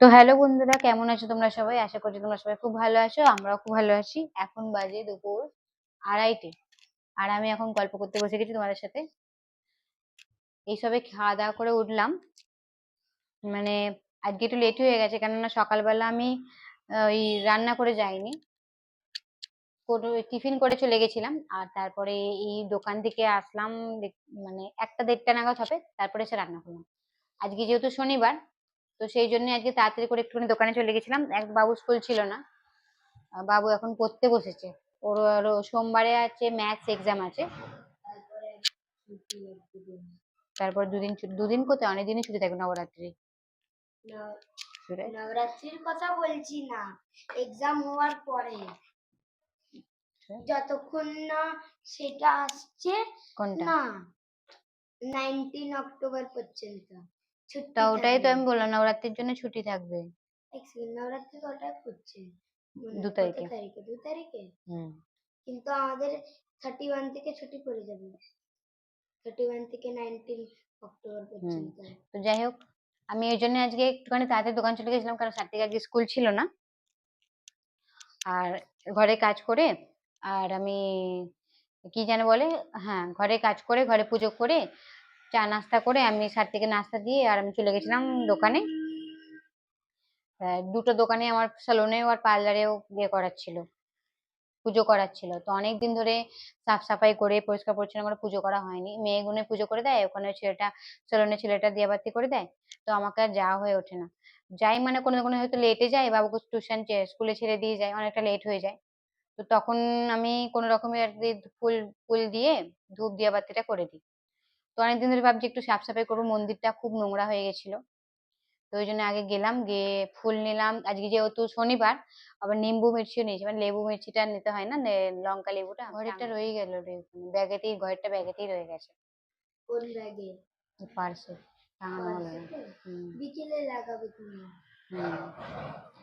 তো হ্যালো বন্ধুরা, কেমন আছো তোমরা সবাই? আশা করছি তোমরা সবাই খুব ভালো আছো, আমরাও খুব ভালো আছি। এখন বাজে দুপুর আড়াইটে আর আমি এখন গল্প করতে বসে গেছি তোমাদের সাথে। এইসবে খাওয়া দাওয়া করে উঠলাম। মানে আজকে একটু লেট হয়ে গেছে, কেননা সকালবেলা আমি ওই রান্না করে যাইনি। টিফিন করে চলে গেছিলাম আর তারপরে এই দোকান থেকে আসলাম মানে একটা দেড়টা নাগাদ হবে, তারপরে এসে রান্না করলাম। আজকে যেহেতু শনিবার তো সেই জন্য আজকে তাড়াতাড়ি করে একটুখানি দোকানে চলে গেছিলাম। এক বাবু স্কুল ছিল না। বাবু এখন পড়তে বসেছে। ওর আরও সোমবারে আছে ম্যাথস এক্সাম আছে। তারপর দুদিন দুদিন কোথায়? অনেক দিনই ছুটি থাকে নবরাত্রি। নবরাত্রির কথা বলছি না। এক্সাম হওয়ার পরে। যতক্ষণ না সেটা আসছে কোনটা? না নাইনটিন অক্টোবর পর্যন্ত। ছুটি তা ওটাই তো আমি বললাম নবরাত্রির জন্য ছুটি থাকবে। এক সেকেন্ড নবরাত্রি কটা পড়ছে মানে দু তারিখে। তারিখে? দু তারিখে? হুম। কিন্তু আমাদের থার্টি ওয়ান থেকে ছুটি পড়ে যাবে। থার্টি ওয়ান থেকে নাইনটিন অক্টোবর পর্যন্ত। তো যাই হোক আমি ওই জন্য আজকে একটুখানি তাড়াতাড়ি দোকান চলে গেছিলাম কারণ সাত থেকে আজকে স্কুল ছিল না। আর ঘরে কাজ করে আর আমি কি যেন বলে হ্যাঁ ঘরে কাজ করে ঘরে পুজো করে চা নাস্তা করে আমি সাত থেকে নাস্তা দিয়ে আর আমি চলে গেছিলাম দোকানে। দুটো দোকানে আমার স্যালুনেও আর পার্লারেও ইয়ে করার ছিল, পুজো করার ছিল। তো অনেকদিন ধরে সাফ সাফাই করে পরিষ্কার পরিচ্ছন্ন করে পুজো করা হয়নি। মেয়ে গুনে পুজো করে দেয়, ওখানে ছেলেটা স্যালুনে ছেলেটা দিয়ে বাতি করে দেয়, তো আমাকে আর যাওয়া হয়ে ওঠে না। যাই মানে কোনো কোনো হয়তো লেটে যায়, বাবুকে টিউশন স্কুলে ছেড়ে দিয়ে যায়, অনেকটা লেট হয়ে যায়। তো তখন আমি কোনো রকমের আর কি ফুল ফুল দিয়ে ধূপ দিয়ে বাতিটা করে দিই। তো অনেকদিন ধরে ভাবছি একটু সাফ সাফাই করব মন্দিরটা খুব নোংরা হয়ে গেছিল। তো ওই জন্য আগে গেলাম গিয়ে ফুল নিলাম। আজকে যেহেতু শনিবার আবার নিম্বু মির্চিও নিয়েছি। মানে লেবু মির্চিটা নিতে হয় না লঙ্কা লেবুটা? ঘরেরটা রয়ে গেল ব্যাগেতেই ঘরেরটা ব্যাগেতেই রয়ে গেছে। কোন ব্যাগে? পার্সে টাঙানো হলো হুম, বিকেলে লাগাবে তুমি।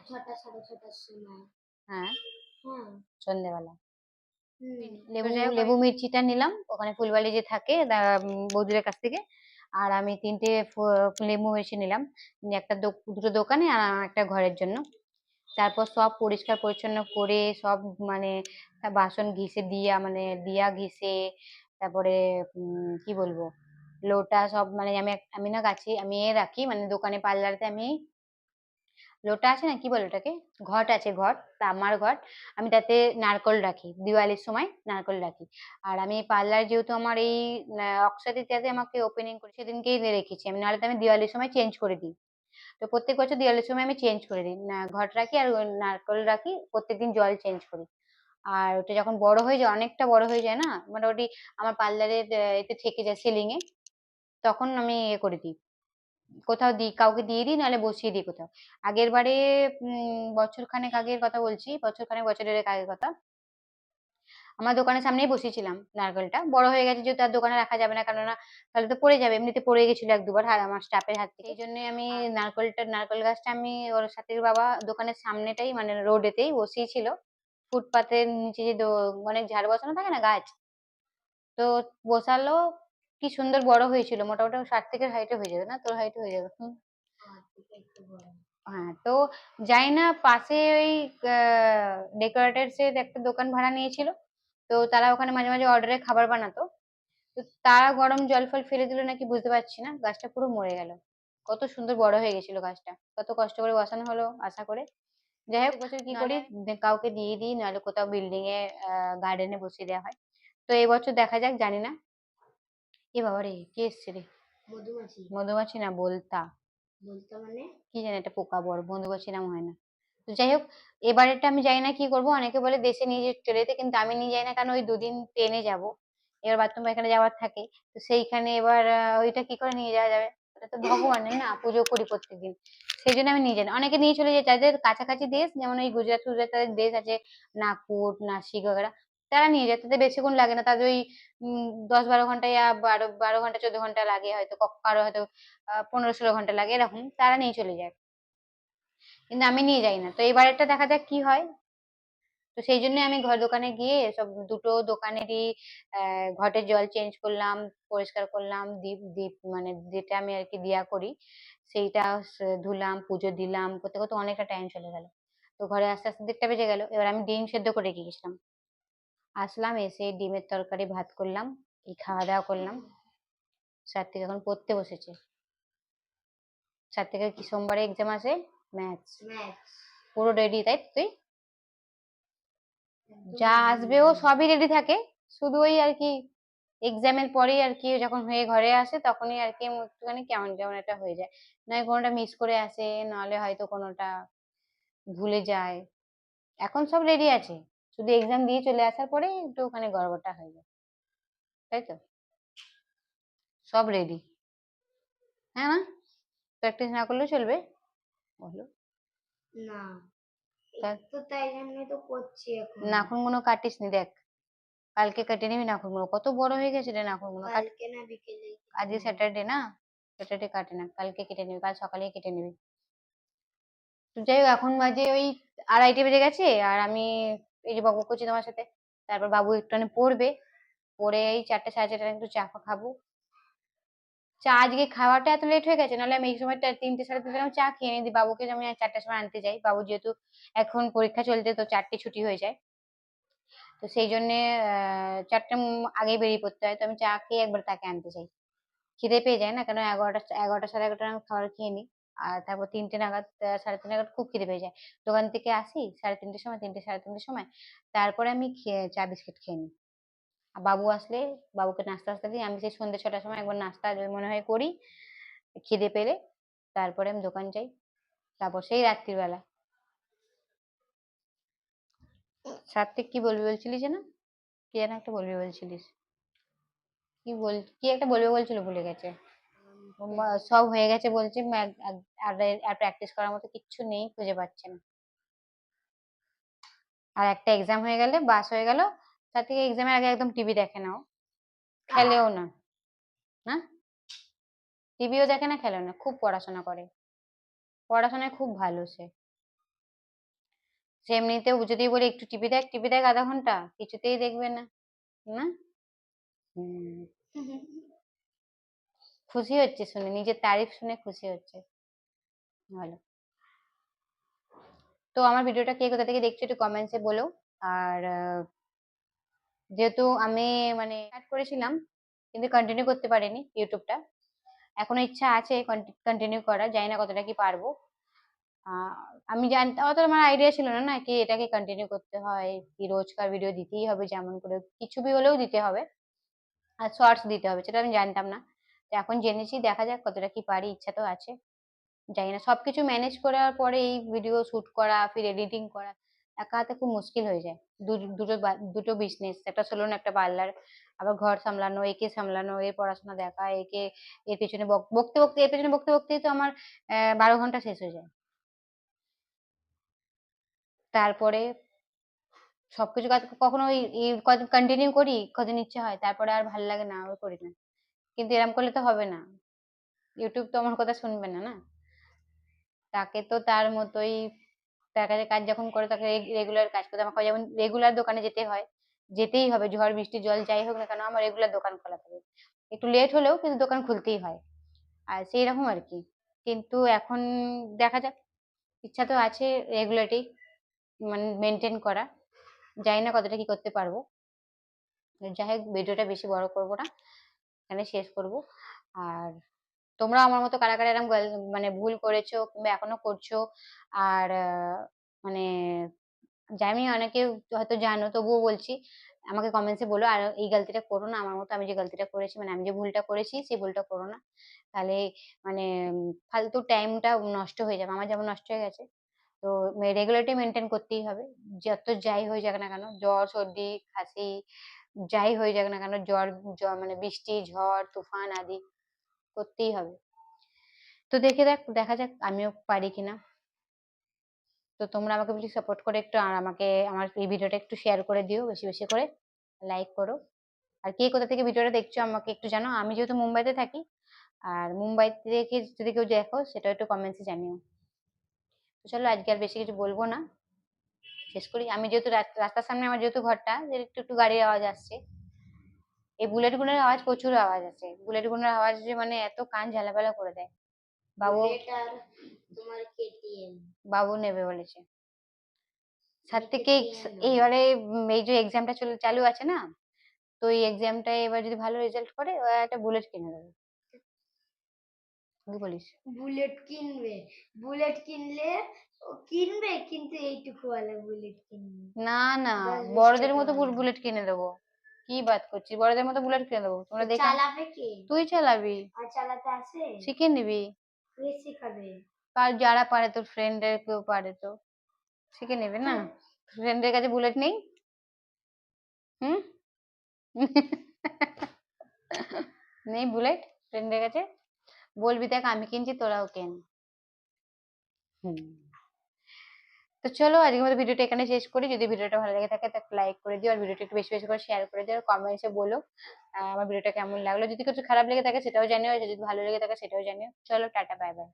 ছটা সাড়ে ছটার সময়। হ্যাঁ? হ্যাঁ। সন্ধ্যেবেলা লেবু লেবু মির্চিটা নিলাম। ওখানে ফুলবালি যে থাকে বৌদিদের কাছ থেকে। আর আমি তিনটে লেবু মির্চি নিলাম। একটা দুটো দোকানে আর একটা ঘরের জন্য। তারপর সব পরিষ্কার পরিচ্ছন্ন করে সব মানে বাসন ঘিসে দিয়া মানে দিয়া ঘিসে তারপরে কি বলব? লোটা সব মানে আমি আমি না গাছি আমি এ রাখি মানে দোকানে পার্লারতে আমি লোটা আছে না, কি বলে ওটাকে? ঘট আছে, ঘট। তামার ঘট। আমি তাতে নারকল রাখি। দিওয়ালির সময় নারকল রাখি। আর আমি পার্লার যেহেতু আমার এই অক্ষয় তৃতীয়াতে আমাকে ওপেনিং করে, সেদিনকেই রেখেছি। আমি নাহলে তো আমি দিওয়ালির সময় চেঞ্জ করে দিই। তো প্রত্যেক বছর দিওয়ালির সময় আমি চেঞ্জ করে দিই। ঘট রাখি আর নারকল রাখি, প্রত্যেকদিন জল চেঞ্জ করি। আর ওটা যখন বড় হয়ে যায়, অনেকটা বড় হয়ে যায় না, মোটামুটি আমার পার্লারের এতে থেকে যায় সিলিং এ তখন আমি ইয়ে করে দিই। কোথাও দিই কাউকে দিয়ে দিই নাহলে বসিয়ে দিই কোথাও। আগের বারে উম, বছর খানেক আগের কথা বলছি বছর খানেক বছরের আগের কথা। আমার দোকানের সামনেই বসিয়েছিলাম নারকেলটা। বড় হয়ে গেছে যেহেতু আর দোকানে রাখা যাবে না কেননা তাহলে তো পড়ে যাবে এমনিতে পড়ে গেছিল এক দুবার হাত আমার স্টাফের হাত থেকে। এই জন্য আমি নারকেলটা নারকেল গাছটা আমি ওর সাথীর বাবা দোকানের সামনেটাই মানে রোডেতেই বসিয়েছিল ফুটপাতের নিচে যে অনেক ঝাড় বসানো থাকে না গাছ? তো বসালো কি সুন্দর বড় হয়েছিল মোটামুটি ষাট থেকে হাইটে হয়ে যাবে না? তোর হাইটে হয়ে যাবে। বড়। হ্যাঁ তো যাই না পাশে ওই ডেকোরেটরস এর একটা দোকান ভাড়া নিয়েছিল। তো তারা ওখানে মাঝে মাঝে অর্ডারে খাবার বানাতো। তো তারা গরম জল ফল ফেলে দিল নাকি বুঝতে পারছি না। গাছটা পুরো মরে গেল। কত সুন্দর বড় হয়ে গেছিল গাছটা। কত কষ্ট করে বসানো হলো আশা করে। যাই হোক বছর কি করি? কাউকে দিয়ে দিই নাহলে কোথাও বিল্ডিং এ গার্ডেনে বসিয়ে দেওয়া হয়। তো এবছর দেখা যাক জানি না। এ বাবা রে কে এসছে রে? মধুমাছি। মধুমাছি না বলতা। বলতা মানে? কি জানি একটা পোকা বড় মধুমাছি নাম হয় না। তো যাই হোক এবারেরটা আমি যাই না কি করব অনেকে বলে দেশে নিয়ে চলে যেতে কিন্তু আমি নিয়ে যাই না কারণ ওই দুদিন ট্রেনে যাব। এবার বাথরুম পায়খানা যাওয়ার থাকে। তো সেইখানে এবার ওইটা কি করে নিয়ে যাওয়া যাবে? ওটা তো ভগবানের না পুজো করি প্রত্যেকদিন। সেই জন্য আমি নিয়ে যাই অনেকে নিয়ে চলে যায় যাদের কাছাকাছি দেশ যেমন ওই গুজরাট ফুজরাট তাদের দেশ আছে নাগপুর নাসিক ওগেরা তারা নিয়ে যায়, তাদের বেশিক্ষণ লাগে না। তাদের ওই দশ বারো ঘণ্টা ইয়া বারো বারো ঘণ্টা, চোদ্দ ঘণ্টা লাগে হয়তো কারও হয়তো পনেরো ষোলো ঘণ্টা লাগে, এরকম তারা নিয়ে চলে যায়। কিন্তু আমি নিয়ে যাই না। তো এবারেরটা দেখা যাক কি হয়। তো সেই জন্য আমি ঘর দোকানে গিয়ে সব দুটো দোকানেরই ঘটের জল চেঞ্জ করলাম, পরিষ্কার করলাম, দীপ দীপ মানে যেটা আমি আর কি দিয়া করি, সেইটা ধুলাম, পুজো দিলাম, করতে করতে অনেকটা টাইম চলে গেল। তো ঘরে আস্তে আস্তে দেড়টা বেজে গেল। এবার আমি ডিম সেদ্ধ করে রেখে গেছিলাম। আসলাম এসে ডিমের তরকারি ভাত করলাম এই খাওয়া দাওয়া করলাম। সাত্বিক এখন পড়তে বসেছে। সাত্বিকের কি সোমবারে এক্সাম আছে ম্যাথস। পুরো রেডি তাই তো তুই? যা আসবে ও সবই রেডি থাকে। শুধু ওই আর কি এক্সামের পরেই আর কি যখন হয়ে ঘরে আসে তখনই আর কি একটুখানি কেমন কেমন একটা হয়ে যায়। নয় কোনোটা মিস করে আসে নাহলে হয়তো কোনোটা ভুলে যায়। এখন সব রেডি আছে। শুধু এক্সাম দিয়ে চলে আসার পরে একটু ওখানে গড়বড়টা হয়ে যায়। তাই তো? সব রেডি হ্যাঁ না প্র্যাকটিস না করলেও চলবে? বলো। না। তা- তাই জন্য তো করছি এখন। নাখুনগুলো কাটিস নি দেখ। কালকে কেটে নিবি নাখুনগুলো। কত বড় হয়ে গেছে রে নাখুনগুলো। কালকে না বিকেলে আজকে স্যাটারডে না? স্যাটারডে কাটে না। কালকে কেটে নিবি। কাল সকালেই কেটে নিবি। যাই হোক এখন বাজে ওই আড়াইটে বেজে গেছে। আর আমি এই যে বকবক করছি তোমার সাথে, তারপর বাবু একটুখানি পড়বে, পড়ে এই চারটে সাড়ে চারটে একটু চা ফা খাব। চা আজকে খাওয়াটা এত লেট হয়ে গেছে, নাহলে আমি এই সময়টা তিনটে সাড়ে তিনটে চা খেয়ে নিই, বাবুকে আমি চারটার সময় আনতে যাই। বাবু যেহেতু এখন পরীক্ষা চলছে, তো চারটে ছুটি হয়ে যায়। তো সেই জন্যে চারটে আগেই বেরিয়ে পড়তে হয়, তো আমি চা খেয়ে একবার তাকে আনতে চাই খিদে পেয়ে যায় না, কেন এগারোটা এগারোটা সাড়ে এগারোটা আমি খাবার খেয়ে নিই। আর তারপর তিনটে নাগাদ সাড়ে তিনটে নাগাদ খুব খিদে পেয়ে যায়। দোকান থেকে আসি, সাড়ে তিনটের সময়, তিনটে, সাড়ে তিনটের সময়। তারপরে আমি চা, বিস্কিট খেয়ে নিই। বাবু আসলে, বাবুকে নাস্তা আসতে দিই। আমি সেই সন্ধ্যে ছটার সময় একবার নাস্তা মনে হয় করি, খিদে পেলে তারপরে আমি দোকান যাই। তারপর সেই রাত্রিবেলা সাত্বিক কি বলবি বলছিলিস না কি যেন একটা বলবি বলছিলিস। কি বল, কি একটা বলবে বলছিল, ভুলে গেছে। সব হয়ে গেছে বলছে আর প্র্যাকটিস করার মতো কিচ্ছু নেই খুঁজে পাচ্ছে না। আর একটা এক্সাম হয়ে গেলে বাস হয়ে গেল তার থেকে এক্সামের আগে একদম টিভি দেখে নাও। খেলেও না। না? টিভিও দেখে না খেলেও না খুব পড়াশোনা করে। পড়াশোনায় খুব ভালো সে। সে এমনিতেও যদি বলি একটু টিভি দেখ টিভি দেখ আধা ঘণ্টা কিছুতেই দেখবে না। না? হুম। খুশি হচ্ছে শুনে, নিজের তারিফ শুনে খুশি হচ্ছে। ভালো। তো আমার ভিডিওটা কে কোথা থেকে দেখছ একটু কমেন্টসে বলো। আর যেহেতু আমি মানে স্টার্ট করেছিলাম, কিন্তু কন্টিনিউ করতে পারিনি ইউটিউবটা এখনও ইচ্ছা আছে কন্টিনিউ করার, জানি না কতটা কি পারব। আমি জানতে অত আমার আইডিয়া ছিল না না কি এটাকে কন্টিনিউ করতে হয়, কি রোজকার ভিডিও দিতেই হবে যেমন করে, কিছু বি হলেও দিতে হবে। আর শর্টস দিতে হবে, সেটা আমি জানতাম না। এখন জেনেছি, দেখা যাক কতটা কি পারি, ইচ্ছা তো আছে। জানি না, সবকিছু ম্যানেজ করার পরে এই ভিডিও শুট করা, ফির এডিটিং করা, একা হাতে খুব মুশকিল হয়ে যায়। দুটো দুটো বিজনেস একটা সেলুন একটা পার্লার আবার ঘর সামলানো, একে সামলানো, এর পড়াশোনা দেখা, একে, এর পেছনে বক- বকতে বকতে, এর পেছনে বকতে বকতেই তো আমার বারো ঘণ্টা শেষ হয়ে যায়। তারপরে সবকিছু কাজ কখনো ওই কন্টিনিউ করি, কদিন ইচ্ছে হয়, তারপরে আর ভালো লাগে না আর করি না। কিন্তু এরম করলে তো হবে না। ইউটিউব তো আমার কথা শুনবে না না? তাকে তো তার মতোই তার কাছে কাজ যখন করে তাকে রেগুলার কাজ করতে আমাকে যেমন রেগুলার দোকানে যেতে হয়, যেতেই হবে। ঝড়, বৃষ্টি, জল, যাই হোক না কেন আমার রেগুলার দোকান খোলা থাকে। একটু লেট হলেও কিন্তু দোকান খুলতেই হয়। আর সেই রকম আর কি। কিন্তু এখন দেখা যাক, ইচ্ছা তো আছে রেগুলারই মানে মেনটেন করা। জানি না কতটা কি করতে পারব। যাই হোক ভিডিওটা বেশি বড় করব না। এখানে শেষ করব। আর তোমরা আমার মতো কারা কারা এরকম মানে ভুল করেছ কিংবা এখনও করছ, আর মানে জানি অনেকে হয়তো জানো, তবুও বলছি, আমাকে কমেন্টসে বলো, আর এই গালতিটা করো না, আমার মতো আমি যে গালতিটা করেছি মানে আমি যে ভুলটা করেছি সেই ভুলটা করো না। তাহলে মানে ফালতু টাইমটা নষ্ট হয়ে যাবে, আমার যেমন নষ্ট হয়ে গেছে। তো রেগুলারটি মেনটেন করতেই হবে, যত যাই হয়ে যাক না কেন, জ্বর, সর্দি কাশি যাই হয়ে যাক না কেন, জ্বর জ্বর মানে বৃষ্টি, ঝড়, তুফান আদি করতেই হবে। তো দেখে দেখ, দেখা যাক আমিও পারি কিনা। তো তোমরা আমাকে প্লিজ সাপোর্ট করে একটু, আর আমাকে, আমার এই ভিডিওটা একটু শেয়ার করে দিও, বেশি বেশি করে লাইক করো। আর কে কোথা থেকে ভিডিওটা দেখছ আমাকে একটু জানো। আমি যেহেতু মুম্বাইতে থাকি, আর মুম্বাই থেকে যদি কেউ দেখো, সেটা একটু কমেন্টসে জানিও। তো চলো, আজকে আর বেশি কিছু বলব না। শেষ করি আমি যেহেতু রাস্তার সামনে আমার যেহেতু ঘরটা একটু একটু গাড়ির আওয়াজ আসছে। এই বুলেটগুলোর আওয়াজ প্রচুর আওয়াজ আছে বুলেটগুলোর আওয়াজ যে মানে এত কান ঝালাপালা করে দেয়। বাবু তোমার কেটিএম বাবু নেবে বলেছে। সাত থেকে এইবারে এই যে এক্সামটা চলে চালু আছে না? তো এই এক্সামটায় এবার যদি ভালো রেজাল্ট করে একটা বুলেট কিনে দেবে। কি বলিস? বুলেট কিনবে। বুলেট কিনলে কিনবে? কিন্তু এইটুকু ওয়ালা বুলেট কিনবে। না না বড়দের মতো। বুলেট কিনে দেবো। কি বাত করছিস? বড়দের মতো বুলেট কিনে দেবো। তোমরা দেখে চালাবে কে? তুই চালাবি। আর চালাতে আসে শিখে নিবি। কে শেখাবে? কার যারা পারে তোর ফ্রেন্ডের কেউ পারে তো। শিখে নেবে না? ফ্রেন্ডের কাছে বুলেট নেই? হুম? নেই বুলেট ফ্রেন্ডের কাছে? বলবি দেখ আমি কিনছি তোরাও কেন। হুম। তো চলো আজকে মতো ভিডিওটা এখানে শেষ করি। যদি ভিডিওটা ভালো লাগে থাকে তাহলে লাইক করে দিও, আর ভিডিওটা একটু বেশি বেশি করে শেয়ার করে দিও, আর কমেন্টসে বলো আমার ভিডিওটা কেমন লাগল। যদি কিছু খারাপ লেগে থাকে সেটাও জানিও যদি ভালো লেগে থাকে সেটাও জানিও। চলো, টাটা বাই বাই